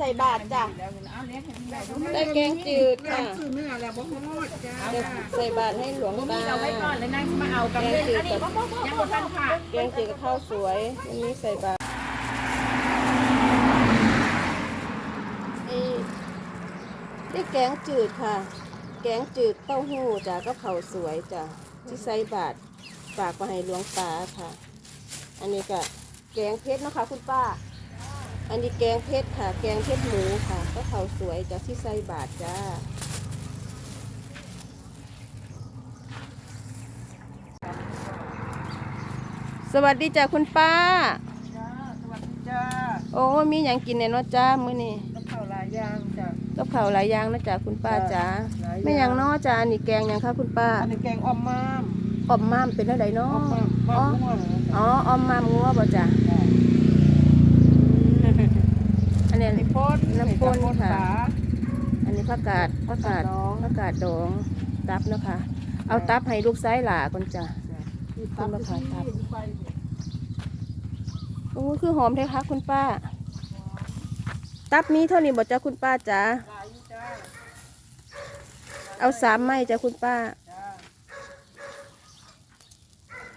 ใส่บาทจ้ะได้แกงจืดค่ะซื้อเนื้อแล้วบ่ฮอดจ้าจะใส่บาทให้หลวงตาเอาไว้ก่อนแล้วนั่งมาเอากับเล่นอันนี้บ่บ่บ่ยังบ่ทันค่ะแกงจืดกับข้าวสวยวันนี้ใส่บาตรเอ้นี่แกงจืดค่ะ แกงจืดเต้าหู้จ้ะก็เผาวสวยจ้ะที่ใส่บาตรฝากมาให้หลวงตาค่ะ อันนี้ก็แกงเพชรนะคะคุณป้า อันนี้แกงเพชรค่ะ แกงเพชรหมูค่ะ ก็เผาวสวยจ้ะที่ใส่บาตรจ้า สวัสดีจ้ะคุณป้า จ้าสวัสดีจ้าโอ้ มีอย่างกินในเนาะจ้ามื้อนี้กับข้าวหลายอย่างจ้าก็เผาวหลายอย่างนะจ้ะคุณป้าจ้าหลายอย่าง ไม่อย่างเนาะจ้าอันนี้แกงหยังคะคุณป้าอันนี้แกงออมม้ามออมม่ามเป็นอะไรเนาะออมม้ามอ๋อม้ามม่วงอ๋อออมม่ามงัวบ่จ้ะอั นนี้นี่พ่นน้ำพ่นค่ะปลาอันนี้ผักกาดผักกาดผักกาดดองผักกาดดองตับเนาะคะเอาตับให้ลูกซ้ายหล่าก่อนจ้ะที่ต้นมะขามตับที่ไปโอ้คือหอมแท้คะคุณป้า ตับมีเท่านี้บ่จ้ะคุณป้าจ้าหลายอยู่จ้าเอาสามไม้จ้ะคุณป้าจ้า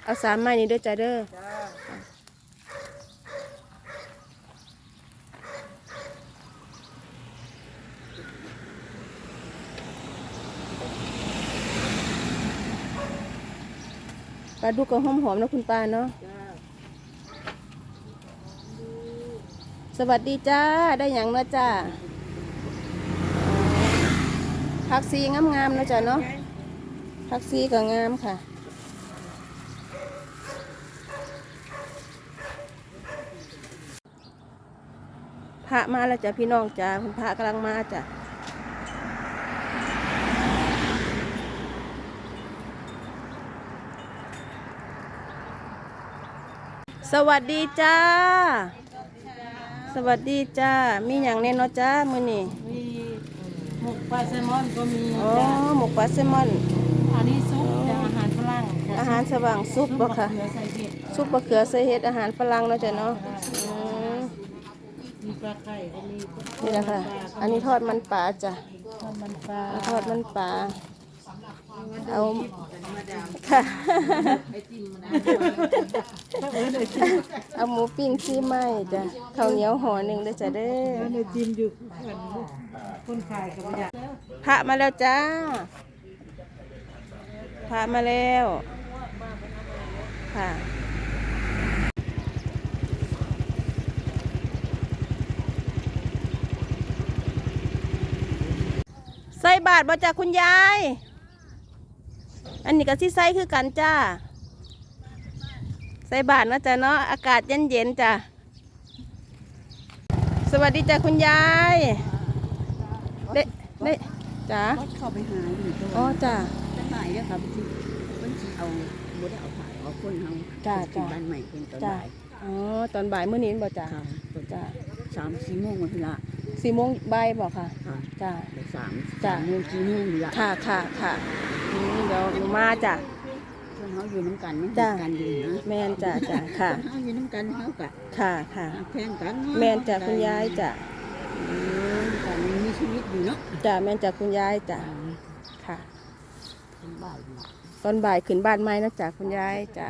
เอาสามไม้นี้เด้อจ้ะเด้อ ปลาดุกก็หอมหอมนะคุณป้าเนาะสวัสดีจ้า ได้หยังเนาะจ้าผักซีงามๆเนาะจ้ะเนาะผักซีก็งามค่ะพระมาแล้วจ้ะพี่น้องจ้าคุณพระกำลังมาจ้ะ สวัสดีจ้า สวัสดีจ้า มีอย่างแน่เนอจ้ามื้อนี้มีหมกปลาแซลมอนก็มีอ๋อจ้าหมกปลาแซลมอน อันนี้ซุปจ้าอาหารฝรั่งจ้ะอาหารสว่างซุปบ่ค่ะเกลือใส่เห็ดซุปบะเขือใส่เห็ดอาหารฝรั่งเนาะจ้ะเนาะอืมมีปลาไข่ก็มีนี่แหละค่ะ อันนี้ทอดมันปลาจ้ะทอดมันปลาทอดมันปลา เอาค่ะเอาหมูปิ้งซี่ไม้จ้ะข้าวเหนียวห่อหนึ่งด้วยจ้ะเด้อในจิมอยู่คนขายกับอยากพระมาแล้วจ้าพระมาแล้วค่ะใส่บาทบ่จ้าคุณยาย อันนี้ก็ที่ใส่คือกันจ้า ใส่บาทนะจ้ะเนาะ อากาศเย็นๆจ้ะ สวัสดีจ้ะคุณยายเด้เด้จ้าเข้าไปหาอยู่ตัวอ๋อจ้าจะหายแล้วครับที่มันสิเอาบ่ได้เอาถ่ายเอาคนเฮาจ้าจ้าบ้านใหม่เป็นตอนจ้าบ่ายอ๋อตอนบ่ายเมื่อนี้บ่จ้าค่ะจ้าสามสี่โมงวันละสี่โมงบ่ายบ่ค่ะค่ะ จ้าไปสามจ้ะสามโมงสี่โมงนี่ละค่ะค่ะค่ะอืม เดี๋ยวหนูมาจ้ะเพื่อนเฮาอยู่น้ำกันมันจ้ะ กันดีนะแมนจ้ะจ้ะค่ะเฮาอยู่น้ำกันเฮากะค่ะค่ะ แพงกันแมนจ้ะคุณยายจ้ะอืมกันมีชีวิตอยู่เนาะจ้ะแมนจ้ะคุณยายจ้ะค่ะ เป็นบ่ายนี่ล่ะตอนบ่ายขึ้นบ้านไม้นะจ้ะคุณยายจ้ะ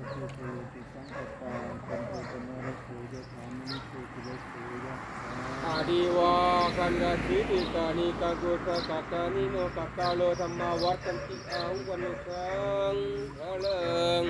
สุขุสุขุสุติสังกปาปันโทปนารสูยะถามิสุกิเลสูยะอาดีวากันดาสิติกานิกากุสะกะกานิโนกัตตาโลธรรมาวัตันติอาหุวันสังพะเลง